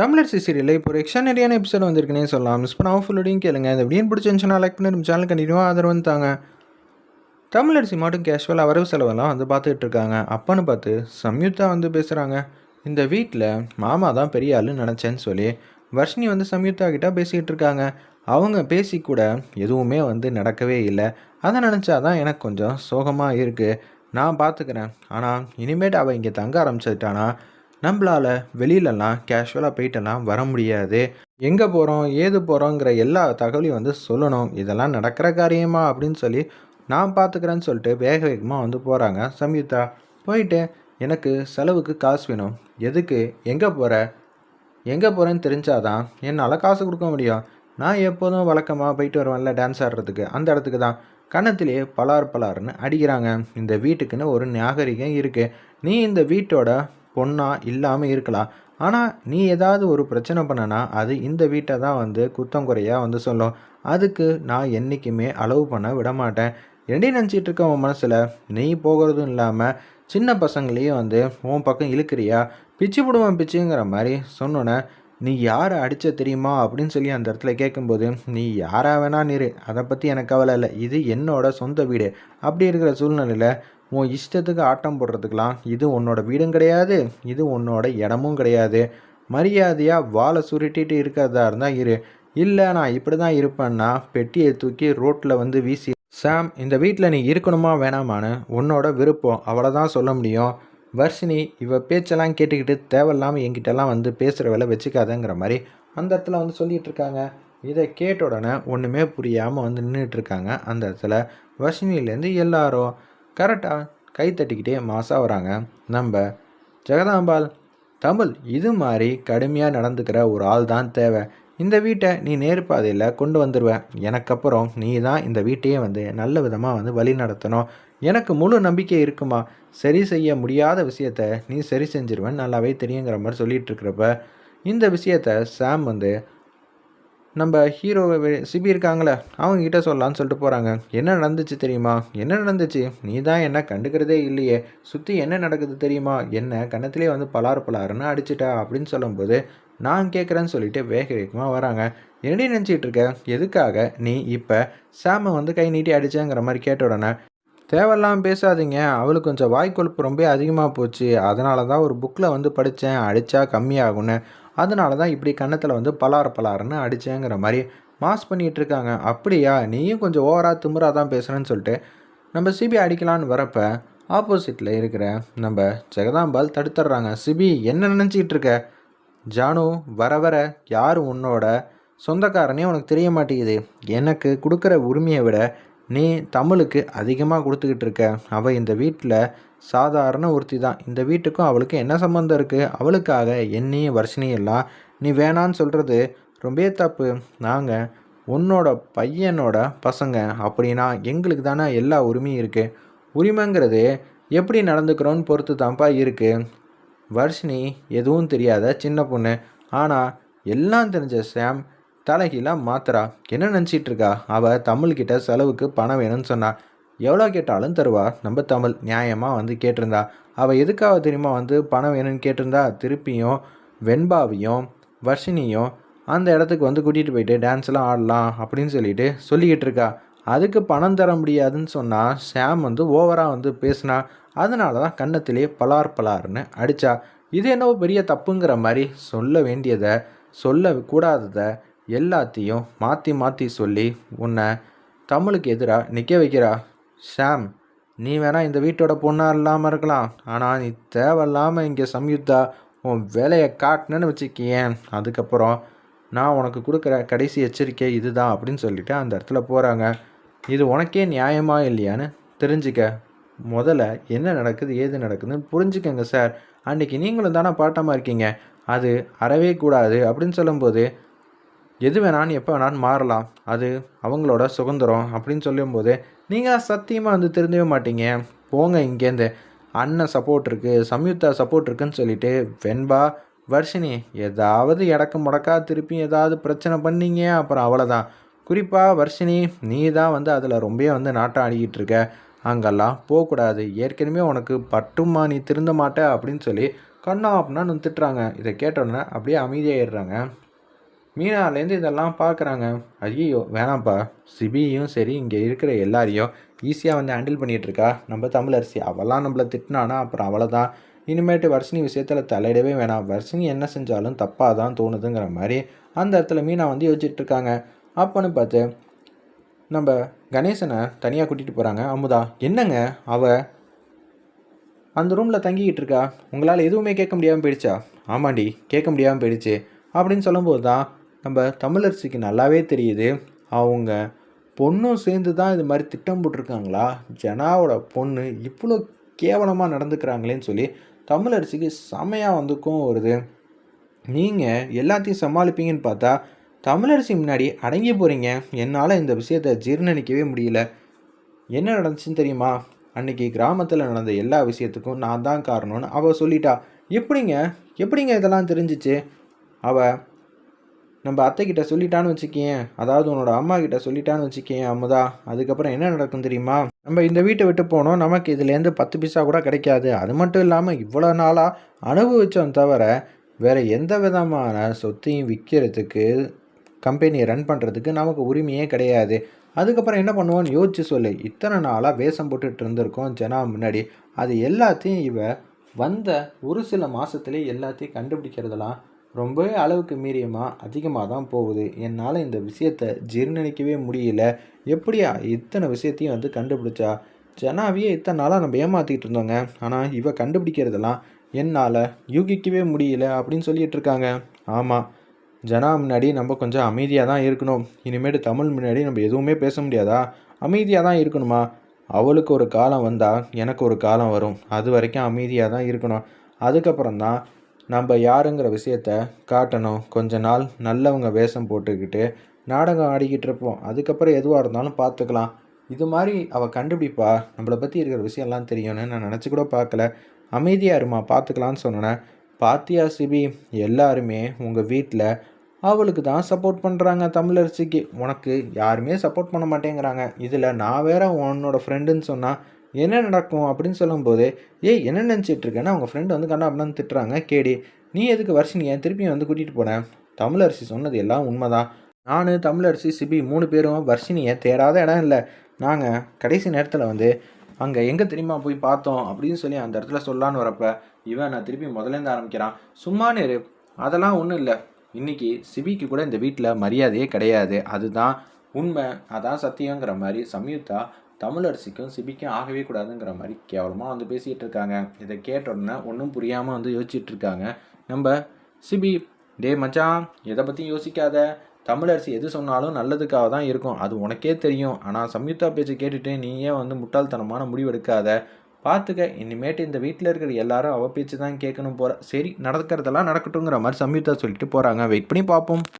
தமிழர் சீரியலில் இப்போ ஒரு எக்ஸ்ட்ரானரியான எபிசோட் வந்திருக்குனே சொல்லலாம். மிஸ் பண்ணாமல் ஃபுல்லோடையும் கேளுங்க. இந்த வீடியோ பிடிச்சிருந்துச்சுன்னா லைக் பண்ணி நம்ம சேனல் கண்டினியூவாக ஆதரவு வந்துட்டாங்க தமிழரசி மட்டும் கேஷுவலாக வரவு செலவெல்லாம் வந்து பார்த்துக்கிட்டு இருக்காங்க. அப்பான்னு பார்த்து சம்யுக்தா வந்து பேசுகிறாங்க இந்த வீட்டில் மாமா தான் பெரிய ஆளுன்னு நினச்சேன்னு சொல்லி வர்ஷினி வந்து சம்யுக்தா கிட்டே பேசிக்கிட்டு இருக்காங்க. அவங்க பேசி கூட எதுவுமே வந்து நடக்கவே இல்லை. அதை நினச்சாதான் எனக்கு கொஞ்சம் சோகமாக இருக்குது நான் பார்த்துக்கிறேன். ஆனால் இனிமேட்டு அவள் இங்கே தங்க ஆரம்பிச்சிட்டானா? நம்மளால் வெளியிலலாம் கேஷுவலாக போயிட்டெல்லாம் வர முடியாது. எங்கே போகிறோம் ஏது போகிறோங்கிற எல்லா தகவலையும் வந்து சொல்லணும். இதெல்லாம் நடக்கிற காரியமா அப்படின்னு சொல்லி நான் பார்த்துக்கிறேன்னு சொல்லிட்டு வேக வேகமாக வந்து போகிறாங்க சம்யுக்தா போயிட்டு எனக்கு செலவுக்கு காசு வேணும். எதுக்கு? எங்கே போகிற எங்கே போகிறேன்னு தெரிஞ்சாதான் என்னால் காசு கொடுக்க முடியும். நான் எப்போதும் வழக்கமாக போயிட்டு வருவேன்ல டான்ஸ் ஆடுறதுக்கு. அந்த இடத்துக்கு தான். கன்னத்திலேயே பலார் பலார்னு அடிக்கிறாங்க. இந்த வீட்டுக்குன்னு ஒரு நாகரிகம் இருக்குது நீ இந்த வீட்டோட பொண்ணா இல்லாமல் இருக்கலாம். ஆனால் நீ ஏதாவது ஒரு பிரச்சனை பண்ணனா அது இந்த வீட்டை தான் வந்து குத்தம் குறையாக வந்து சொல்லும். அதுக்கு நான் என்றைக்குமே அளவு பண்ண விட மாட்டேன். ரெண்டி நினச்சிட்டு இருக்க உன் மனசில்? நீ போகிறதும் இல்லாமல் சின்ன பசங்களையும் வந்து உன் பக்கம் இழுக்கிறியா? பிச்சு விடுவேன் பிச்சுங்கிற மாதிரி சொன்னோன்னே நீ யாரை அடித்த தெரியுமா? அப்படின்னு சொல்லி அந்த இடத்துல கேட்கும்போது நீ யாராக வேணா நிறு அதை பற்றி எனக்கு கவலை இல்லை. இது என்னோட சொந்த வீடு. அப்படி இருக்கிற சூழ்நிலையில் உன் இஷ்டத்துக்கு ஆட்டம் போடுறதுக்கெலாம் இது உன்னோட வீடும் கிடையாது இது உன்னோட இடமும் கிடையாது. மரியாதையாக வாழை சுருட்டிட்டு இருக்கிறதா இருந்தால் இரு. இல்லை நான் இப்படி தான் இருப்பேன்னா பெட்டியை தூக்கி ரோட்டில் வந்து வீசி சாம் இந்த வீட்டில் நீ இருக்கணுமா வேணாமான்னு உன்னோட விருப்பம். அவ்வளோதான் சொல்ல முடியும். வர்ஷினி இவ பேச்செல்லாம் கேட்டுக்கிட்டு தேவையில்லாமல் என்கிட்டலாம் வந்து பேசுகிற வேலை வச்சுக்காதங்கிற மாதிரி அந்த இடத்துல வந்து சொல்லிகிட்டு இருக்காங்க. இதை கேட்ட உடனே ஒன்றுமே புரியாமல் வந்து நின்றுட்டு இருக்காங்க அந்த இடத்துல. வர்ஷினிலேருந்து எல்லாரும் கரெக்டாக கை தட்டிக்கிட்டே மாசா வராங்க. நம்ம ஜெகதாம்பாள் தமிழ் இது மாதிரி கடுமையாக நடந்துக்கிற ஒரு ஆள் தான் தேவை. இந்த வீட்டை நீ நேர்பாதையில் கொண்டு வந்துடுவேன் எனக்கப்புறம் நீ தான் இந்த வீட்டையே வந்து நல்ல விதமாக வந்து வழி நடத்தணும். எனக்கு முழு நம்பிக்கை இருக்குமா? சரி செய்ய முடியாத விஷயத்த நீ சரி செஞ்சிருவேன் நல்லாவே தெரியுங்கிற மாதிரி சொல்லிகிட்டு இருக்கிறப்ப இந்த விஷயத்த சாம் வந்து நம்ம ஹீரோ சிபி இருக்காங்களே அவங்கக்கிட்ட சொல்லலான்னு சொல்லிட்டு போகிறாங்க என்ன நடந்துச்சு தெரியுமா? என்ன நடந்துச்சு? நீ தான் என்ன கண்டுக்கிறதே இல்லையே. சுற்றி என்ன நடக்குது தெரியுமா? என்ன கன்னத்திலே வந்து பலார் பலாருன்னு அடிச்சிட்டா அப்படின்னு சொல்லும்போது நான் கேட்குறேன்னு சொல்லிட்டு வேக வேகமாக வராங்க. என்னடி நினச்சிட்டு இருக்க? எதுக்காக? நீ இப்போ சாமை வந்து கை நீட்டி அடிச்சேங்கிற மாதிரி கேட்ட உடனே தேவையில்லாமல் பேசாதீங்க. அவளுக்கு கொஞ்சம் வாய்க்கொழுப்பு ரொம்ப அதிகமாக போச்சு. அதனால தான் ஒரு புக்கில் வந்து படித்தேன் அடித்தா கம்மியாகும்னு. அதனால தான் இப்படி கன்னத்தில் வந்து பலார பலார்னு அடித்தேங்கிற மாதிரி மாஸ் பண்ணிகிட்டு இருக்காங்க. அப்படியா? நீயும் கொஞ்சம் ஓவராக திமுறாக தான் பேசுகிறேன்னு சொல்லிட்டு நம்ம சிபி அடிக்கலான்னு வரப்போ ஆப்போசிட்டில் இருக்கிற நம்ம ஜெகதாம்பால் தடுத்துடுறாங்க சிபி என்ன நினச்சிக்கிட்டு இருக்க? ஜானு வர வர யார் உன்னோட? சொந்தக்காரனே உனக்கு தெரிய மாட்டேங்குது. எனக்கு கொடுக்குற உரிமையை விட நீ தமிழுக்கு அதிகமாக கொடுத்துக்கிட்டு இருக்க. அவள் இந்த வீட்டில் சாதாரண ஒருத்தி தான். இந்த வீட்டுக்கும் அவளுக்கு என்ன சம்மந்தம் இருக்குது அவளுக்காக என்னையும் வர்ஷினியெல்லாம் எல்லாம் நீ வேணான்னு சொல்கிறது ரொம்பவே தப்பு. நாங்கள் உன்னோட பையனோட பசங்க அப்படின்னா எங்களுக்கு தானே எல்லா உரிமையும் இருக்குது உரிமைங்கிறது எப்படி நடந்துக்கிறோன்னு பொறுத்து தான்ப்பா இருக்குது வர்ஷினி எதுவும் தெரியாத சின்ன பொண்ணு. ஆனால் எல்லாம் தெரிஞ்ச சாம் தலைகீழாக மாத்திரா என்ன நினச்சிட்டு இருக்கா? அவள் தமிழ்கிட்ட செலவுக்கு பணம் வேணும்னு சொன்னாள் எவ்வளோ கேட்டாலும் தருவா? நம்ம தமிழ் நியாயமாக வந்து கேட்டிருந்தா. அவள் எதுக்காக தெரியுமா வந்து பணம் வேணும்னு கேட்டிருந்தா? திருப்பியும் வெண்பாவையும் வர்ஷினியும் அந்த இடத்துக்கு வந்து கூட்டிகிட்டு போயிட்டு டான்ஸ்லாம் ஆடலாம் அப்படின்னு சொல்லிட்டு சொல்லிக்கிட்டு இருக்கா. அதுக்கு பணம் தர முடியாதுன்னு சொன்னால் ஷாம் வந்து ஓவராக வந்து பேசினா அதனால தான் கன்னத்திலே பலார் பலார்னு அடித்தா இது என்னவோ பெரிய தப்புங்கிற மாதிரி சொல்ல வேண்டியதை சொல்ல கூடாததை எல்லாத்தையும் மாற்றி மாற்றி சொல்லி உன்னை தமிழுக்கு எதிராக நிற்க வைக்கிறா. ஷாம் நீ வேணால் இந்த வீட்டோட பொண்ணாக இல்லாமல் இருக்கலாம். ஆனால் நீ தேவையில்லாமல் இங்கே சம்யுக்தா உன் வேலையை காட்டினேன்னு வச்சுக்கியேன். அதுக்கப்புறம் நான் உனக்கு கொடுக்குற கடைசி எச்சரிக்கை இதுதான் அப்படின்னு சொல்லிட்டு அந்த இடத்துல போகிறாங்க இது உனக்கே நியாயமா இல்லையான்னு தெரிஞ்சுக்க. முதல்ல என்ன நடக்குது ஏது நடக்குதுன்னு புரிஞ்சுக்கங்க சார். அன்றைக்கி நீங்களும் தானே பாட்டமாக இருக்கீங்க. அது அறவே கூடாது அப்படின்னு சொல்லும்போது எது வேணாலும் எப்போ வேணாலும் மாறலாம். அது அவங்களோட சுதந்திரம் அப்படின்னு சொல்லும்போது நீங்கள் சத்தியமாக வந்து திருந்தவே மாட்டீங்க. போங்க இங்கேருந்து அண்ணன் சப்போர்ட் இருக்குது சம்யுக்தா சப்போர்ட் இருக்குன்னு சொல்லிட்டு வெண்பா வர்ஷினி ஏதாவது இடக்கு முடக்கா திருப்பி ஏதாவது பிரச்சனை பண்ணீங்க அப்புறம் அவ்வளோதான் குறிப்பாக வர்ஷினி நீ தான் வந்து அதில் ரொம்பவே வந்து நாட்டம் ஆடிக்கிட்டு இருக்க. அங்கெல்லாம் போகக்கூடாது. ஏற்கனவே உனக்கு பட்டுமா நீ திருந்த மாட்ட அப்படின்னு சொல்லி கண்ணா அப்படின்னு திட்டுறாங்க இதை கேட்டோன்னே அப்படியே அமைதியாகிடுறாங்க மீனாலேருந்து இதெல்லாம் பார்க்குறாங்க. ஐயோ வேணாம்ப்பா சிபியும் சரி இங்கே இருக்கிற எல்லாரையும் ஈஸியாக வந்து ஹேண்டில் பண்ணிகிட்ருக்கா? நம்ம தமிழரசி. அவளாம் நம்மளை திட்டினானா அப்புறம் அவளை தான் இனிமேட்டு வர்ஷினி விஷயத்தில் தலையிடவே வேணாம். வர்ஷினி என்ன செஞ்சாலும் தப்பாக தான் தோணுதுங்கிற மாதிரி அந்த இடத்துல மீனா வந்து யோசிச்சுட்ருக்காங்க. அப்போன்னு பார்த்து நம்ம கணேசனை தனியாக கூட்டிகிட்டு போகிறாங்க அமுதா என்னங்க அவள் அந்த ரூமில் தங்கிக்கிட்டு இருக்கா உங்களால் எதுவுமே கேட்க முடியாமல் போயிடுச்சா? ஆமாண்டி கேட்க முடியாமல் போயிடுச்சு. அப்படின்னு சொல்லும்போது தான் நம்ம தமிழரசிக்கு நல்லாவே தெரியுது. அவங்க பொண்ணும் சேர்ந்து தான் இது மாதிரி திட்டம் போட்டிருக்காங்களா? ஜனாவோட பொண்ணு இவ்வளோ கேவலமாக நடந்துக்கிறாங்களேன்னு சொல்லி தமிழரசிக்கு செமையாக வந்துக்கும் வருது. நீங்கள் எல்லாத்தையும் சமாளிப்பீங்கன்னு பார்த்தா தமிழரசி முன்னாடி அடங்கி போகிறீங்க என்னால் இந்த விஷயத்தை ஜீர்ணிக்கவே முடியல. என்ன நடந்துச்சுன்னு தெரியுமா? அன்னைக்கு கிராமத்தில் நடந்த எல்லா விஷயத்துக்கும் நான் தான் காரணம்னு அவள் சொல்லிட்டா. எப்படிங்க? எப்படிங்க இதெல்லாம் தெரிஞ்சிச்சு? அவள் நம்ம அத்தைக்கிட்ட சொல்லிட்டான்னு வச்சுக்கேன். அதாவது உன்னோட அம்மா கிட்ட சொல்லிட்டான்னு வச்சுக்கேன் அமுதா. அதுக்கப்புறம் என்ன நடக்கும் தெரியுமா? நம்ம இந்த வீட்டை விட்டு போனோம். நமக்கு இதுலேருந்து பத்து பைசா கூட கிடைக்காது. அது மட்டும் இல்லாமல் இவ்வளோ நாளாக அனுபவித்தோம் தவிர வேறு எந்த விதமான சொத்தையும் விற்கிறதுக்கு கம்பெனியை ரன் பண்ணுறதுக்கு நமக்கு உரிமையே கிடையாது. அதுக்கப்புறம் என்ன பண்ணுவோன்னு யோசிச்சு சொல்லு. இத்தனை நாளாக வேஷம் போட்டுட்டு இருந்திருக்கோம் ஜனா முன்னாடி. அது எல்லாத்தையும் இவ வந்த ஒரு சில மாதத்துலேயே எல்லாத்தையும் கண்டுபிடிக்கிறதெல்லாம் ரொம்பவே அளவுக்கு மீறியமாக அதிகமாக தான் போகுது. என்னால் இந்த விஷயத்தை ஜீர்ணிக்கவே முடியல. எப்படியா? இத்தனை விஷயத்தையும் வந்து கண்டுபிடிச்சா? ஜனாவியே இத்தனை நாளாக நம்ம ஏமாற்றிக்கிட்டு இருந்தோங்க. ஆனால் இவ கண்டுபிடிக்கிறதெல்லாம் என்னால் யூகிக்கவே முடியல அப்படின்னு சொல்லிட்டு இருக்காங்க. ஆமாம் ஜனா முன்னாடி நம்ம கொஞ்சம் அமைதியாக தான் இருக்கணும். இனிமேட்டு தமிழ் முன்னாடி நம்ம எதுவுமே பேச முடியாதா? அமைதியாக தான் இருக்கணுமா? அவளுக்கு ஒரு காலம் வந்தால் எனக்கு ஒரு காலம் வரும். அது வரைக்கும் அமைதியாக தான் இருக்கணும். அதுக்கப்புறம் தான் நம்ம யாருங்கிற விஷயத்த காட்டணும். கொஞ்ச நாள் நல்லவங்க வேஷம் போட்டுக்கிட்டு நாடகம் ஆடிக்கிட்டு இருப்போம். அதுக்கப்புறம் எதுவாக இருந்தாலும் பார்த்துக்கலாம். இது மாதிரி அவள் கண்டுபிடிப்பா. நம்மளை பற்றி இருக்கிற விஷயம்லாம் தெரியும்னு நான் நினச்சி கூட பார்க்கல. அமைதியாக இருமா பார்த்துக்கலான்னு சொன்னேன். பாத்தியா சிபி? எல்லாருமே உங்கள் வீட்டில் அவளுக்கு தான் சப்போர்ட் பண்ணுறாங்க தமிழரசிக்கு. உனக்கு யாருமே சப்போர்ட் பண்ண மாட்டேங்கிறாங்க. இதில் நான் வேற உன்னோட ஃப்ரெண்டுன்னு சொன்னால் என்ன நடக்கும் அப்படின்னு சொல்லும்போது ஏய் என்ன நினச்சிட்டு இருக்கேன்னா அவங்க ஃப்ரெண்டு வந்து கண்ணா அப்படின்னு திட்டுறாங்க. கேடி நீ எதுக்கு வர்ஷினியை திருப்பியும் வந்து கூட்டிகிட்டு போனேன் தமிழரசி சொன்னது எல்லாம் உண்மைதான். நான் தமிழரசி சிபி மூணு பேரும் வர்ஷினியை தேடாத இடம் இல்லை. நாங்கள் கடைசி நேரத்தில் வந்து அங்கே எங்கே தெரியுமா போய் பார்த்தோம்? அப்படின்னு சொல்லி அந்த இடத்துல சொல்லான்னு வரப்ப இவன் நான் திருப்பி முதலேருந்து ஆரம்பிக்கிறான். சும்மா நேரு அதெல்லாம் ஒன்றும் இல்லை. இன்றைக்கி சிபிக்கு கூட இந்த வீட்டில் மரியாதையே கிடையாது. அதுதான் உண்மை. அதான் சத்தியங்கிற மாதிரி சம்யுக்தா தமிழரசிக்கும் சிபிக்கும் ஆகவே கூடாதுங்கிற மாதிரி கேவலமாக வந்து பேசிகிட்டு இருக்காங்க. இதை கேட்ட உடனே ஒன்றும் புரியாமல் வந்து யோசிச்சுட்டு இருக்காங்க. நம்ம சிபி டே மச்சான் எதை பற்றியும் யோசிக்காத. தமிழரசி எது சொன்னாலும் நல்லதுக்காக தான் இருக்கும். அது உனக்கே தெரியும். ஆனால் சம்யுக்தா பேச்சு கேட்டுட்டு ஏன் வந்து முட்டாள்தனமான முடிவெடுக்காத. பார்த்துக்க இனிமேட்டு இந்த வீட்டில் இருக்கிற எல்லாரும் அவ பேச்சு தான் கேட்கணும் போகிற சரி நடக்கிறதெல்லாம் நடக்கட்டுங்கிற மாதிரி சம்யுக்தா சொல்லிட்டு போகிறாங்க வெயிட் பண்ணி பார்ப்போம்